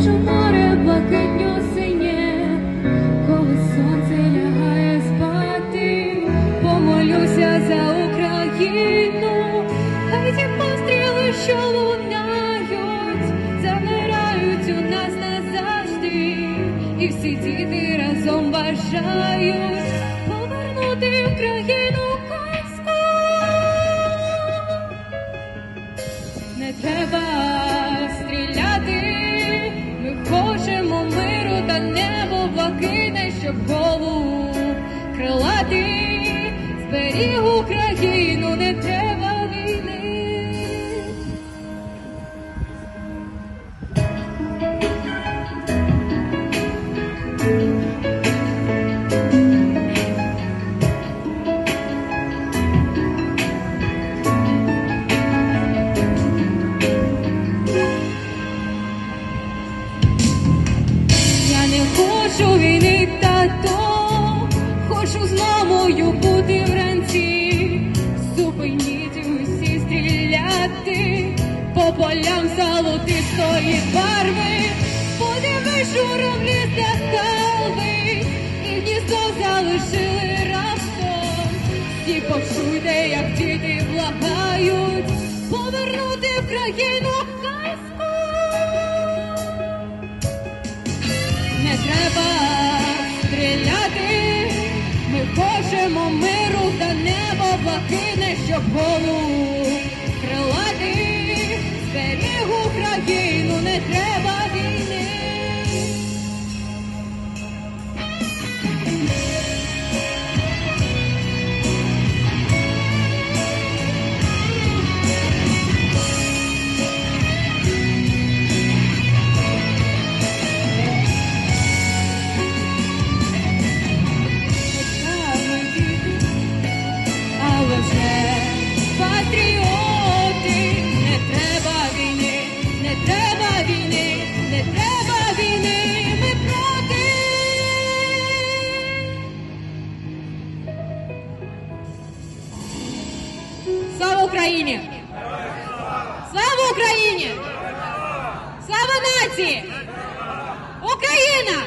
бачу море блакитню синє, коли спати, помолюся за Україну, хай ті постріли, що лунають, замирають у нас назавжди, і всі діти разом бажають повернути Україну. Та небо блакитне, щоб голову крилати, зберіг Україну, хочу війни, тато, хочу з мамою бути вранці, зупиніть усі стріляти, по полям золотистої барви, подивись журавлі злякали, і гніздо залишили раптом. Всі почуйте, як діти благають, повернути в країну Не треба стріляти, ми хочемо миру та небо блакитне, щоб голову не треба війни, проти. Слава Україні! Слава Україні! Слава нації! Україна!